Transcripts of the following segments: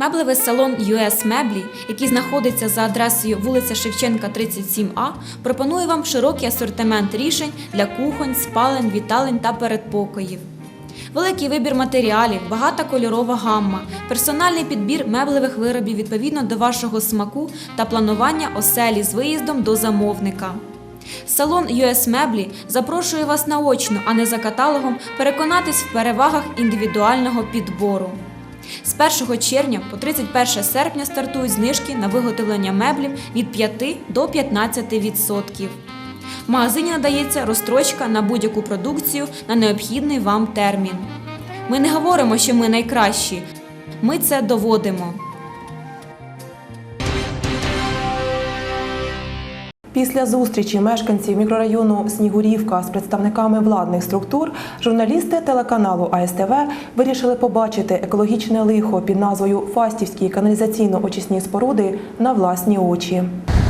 Меблевий салон US Меблі, який знаходиться за адресою вулиця Шевченка, 37А, пропонує вам широкий асортимент рішень для кухонь, спалень, віталень та передпокоїв. Великий вибір матеріалів, багата кольорова гамма, персональний підбір меблевих виробів відповідно до вашого смаку та планування оселі з виїздом до замовника. Салон US Меблі запрошує вас наочно, а не за каталогом, переконатись в перевагах індивідуального підбору. З 1 червня по 31 серпня стартують знижки на виготовлення меблів від 5 до 15%. В магазині надається розстрочка на будь-яку продукцію на необхідний вам термін. Ми не говоримо, що ми найкращі. Ми це доводимо. Після зустрічі мешканців мікрорайону Снігурівка з представниками владних структур журналісти телеканалу АСТВ вирішили побачити екологічне лихо під назвою Фастівські каналізаційно-очисні споруди на власні очі.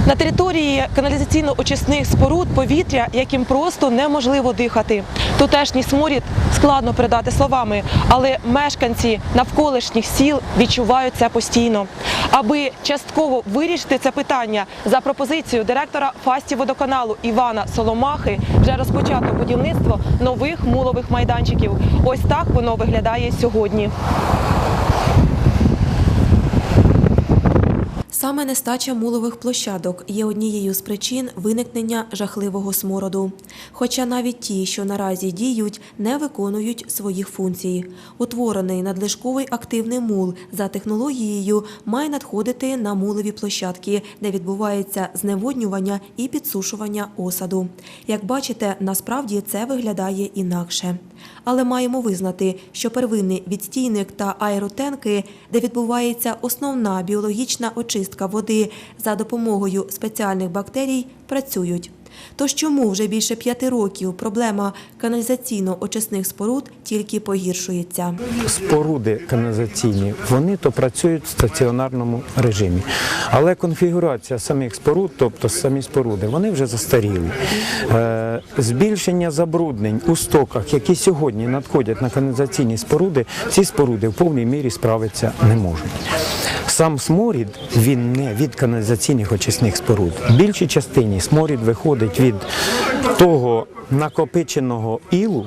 На території каналізаційно-очисних споруд повітря, яким просто неможливо дихати. Тутешній сморід складно передати словами, але мешканці навколишніх сіл відчувають це постійно. Аби частково вирішити це питання, за пропозицією директора Фастіводоканалу Івана Соломахи вже розпочато будівництво нових мулових майданчиків. Ось так воно виглядає сьогодні. Саме нестача мулових площадок є однією з причин виникнення жахливого смороду. Хоча навіть ті, що наразі діють, не виконують своїх функцій. Утворений надлишковий активний мул за технологією має надходити на мулові площадки, де відбувається зневоднювання і підсушування осаду. Як бачите, насправді це виглядає інакше. Але маємо визнати, що первинний відстійник та аеротенки, де відбувається основна біологічна очистка води за допомогою спеціальних бактерій, працюють. Тож чому вже більше п'яти років проблема каналізаційно-очисних споруд тільки погіршується? споруди каналізаційні, вони то працюють в стаціонарному режимі. Але конфігурація самих споруд, тобто самі споруди, вони вже застаріли. Е, збільшення забруднень у стоках, які сьогодні надходять на каналізаційні споруди, ці споруди в повній мірі справитися не можуть. Сам сморід він не від каналізаційних очисних споруд. В більшій частині сморід виходить від того накопиченого ілу,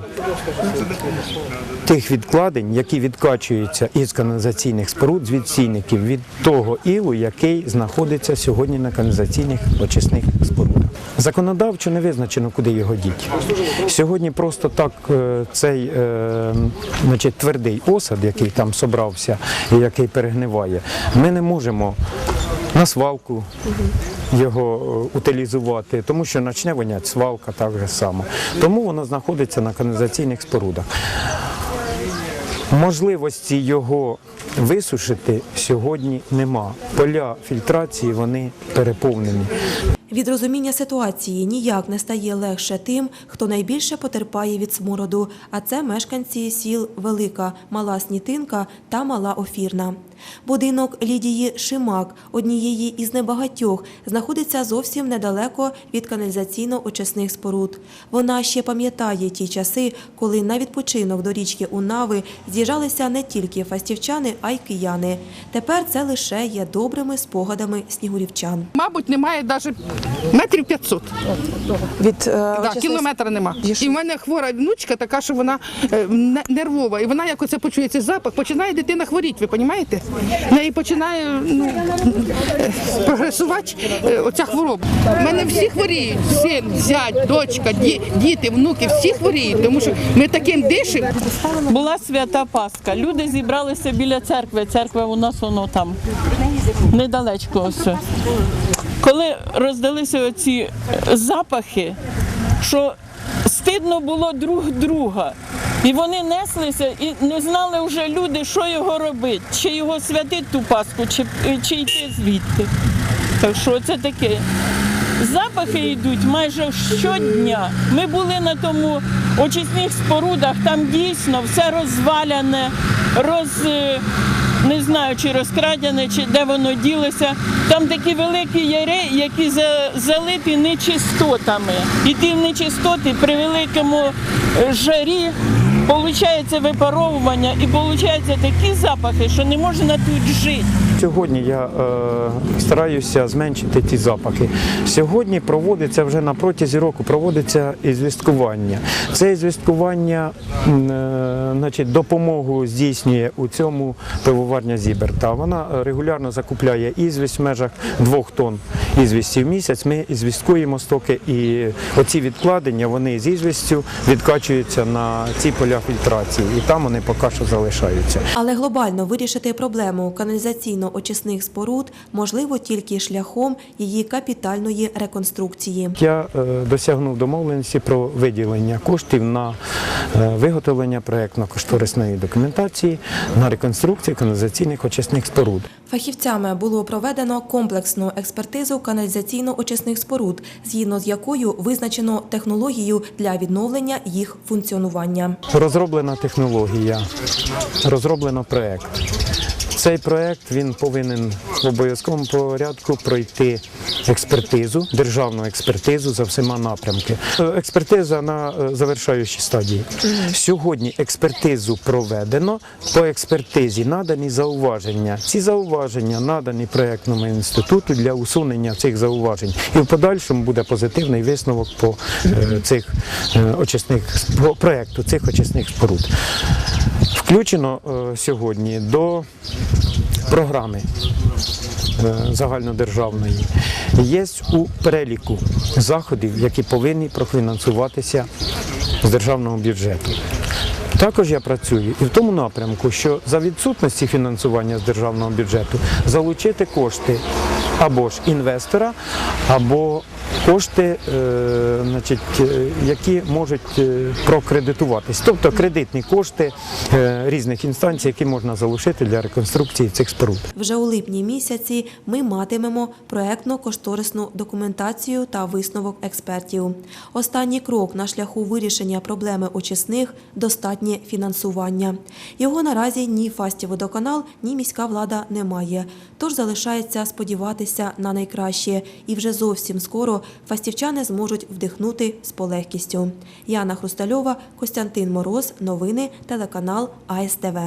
тих відкладень, які відкачуються із каналізаційних споруд, з відстійників, від того ілу, який знаходиться сьогодні на каналізаційних очисних спорудах. Законодавчо не визначено, куди його діти. Сьогодні просто так е, цей е, значить, твердий осад, який там собрався і який перегниває, ми не можемо на свалку його е, утилізувати, тому що почне воняти свалка так же само. Тому воно знаходиться на каналізаційних спорудах. Можливості його висушити сьогодні нема. Поля фільтрації вони переповнені. Від розуміння ситуації ніяк не стає легше тим, хто найбільше потерпає від смороду, а це мешканці сіл Велика, Мала Снітинка та Мала Офірна. Будинок Лідії Шимак, однієї із небагатьох, знаходиться зовсім недалеко від каналізаційно-очисних споруд. Вона ще пам'ятає ті часи, коли на відпочинок до річки Унави з'їжджалися не тільки фастівчани, а й кияни. Тепер це лише є добрими спогадами снігурівчан. Мабуть, немає навіть метрів 500. Від Да, кілометра нема. І в мене хвора внучка така, що вона е, не- нервова. І вона як оце почує цей запах, починає дитина хворіти, ви розумієте? В неї починає ну, прогресувати е, оця хвороба. У мене всі хворіють, син, зять, дочка, ді- діти, внуки, всі хворіють, тому що ми таким дишимо. Була свята Пасха. Люди зібралися біля церкви. Церква у нас воно там недалечко. Ось. Коли роздалися оці е, запахи, що стидно було друг друга. І вони неслися і не знали вже люди, що його робити, чи його святити ту Пасху, чи, чи йти звідти. Так що це таке. Запахи йдуть майже щодня. Ми були на тому очисних спорудах, там дійсно все розваляне, роз, е, не знаю, чи розкрадене, чи де воно ділося. Там такі великі яри, які за- залиті нечистотами. І ті нечистоти при великому е, жарі Получається випаровування і получаються такі запахи, що не можна тут жити. Сьогодні я е, стараюся зменшити ті запахи. Сьогодні проводиться вже на протязі року проводиться ізвісткування. Це ізвісткування м, е, значить, допомогу здійснює у цьому пивоварня Зіберта. Вона е, регулярно закупляє ізвість в межах двох тонн ізвісті в місяць. Ми ізвісткуємо стоки і оці відкладення вони з ізвістю відкачуються на ці поля фільтрації, і там вони поки що залишаються. Але глобально вирішити проблему каналізаційно-очисних споруд можливо тільки шляхом її капітальної реконструкції. Я е, досягнув домовленості про виділення коштів на е, виготовлення проєктно-кошторисної документації на реконструкцію каналізаційних очисних споруд. Фахівцями було проведено комплексну експертизу каналізаційно-очисних споруд, згідно з якою визначено технологію для відновлення їх функціонування. Розроблена технологія, розроблено проєкт. Цей проєкт він повинен в обов'язковому порядку пройти експертизу, державну експертизу за всіма напрямки. Е, Експертиза на е, завершаючій стадії. Сьогодні експертизу проведено. По експертизі надані зауваження. Ці зауваження надані проєктному інституту для усунення цих зауважень. І в подальшому буде позитивний висновок по е, цих очисних по проєкту цих очисних споруд. Включено е, сьогодні до програми е, загальнодержавної є у переліку заходів, які повинні профінансуватися з державного бюджету. Також я працюю і в тому напрямку, що за відсутності фінансування з державного бюджету залучити кошти або ж інвестора, або кошти, е, значить, е, які можуть е, прокредитуватись, тобто кредитні кошти різних інстанцій, які можна залучити для реконструкції цих споруд. Вже у липні місяці ми матимемо проектно-кошторисну документацію та висновок експертів. Останній крок на шляху вирішення проблеми очисних достатнє фінансування. Його наразі ні Фастіводоканал, ні міська влада не має. Тож залишається сподіватися на найкраще, і вже зовсім скоро фастівчани зможуть вдихнути з полегкістю. Яна Хрустальова, Костянтин Мороз. Новини телеканал АСТВ.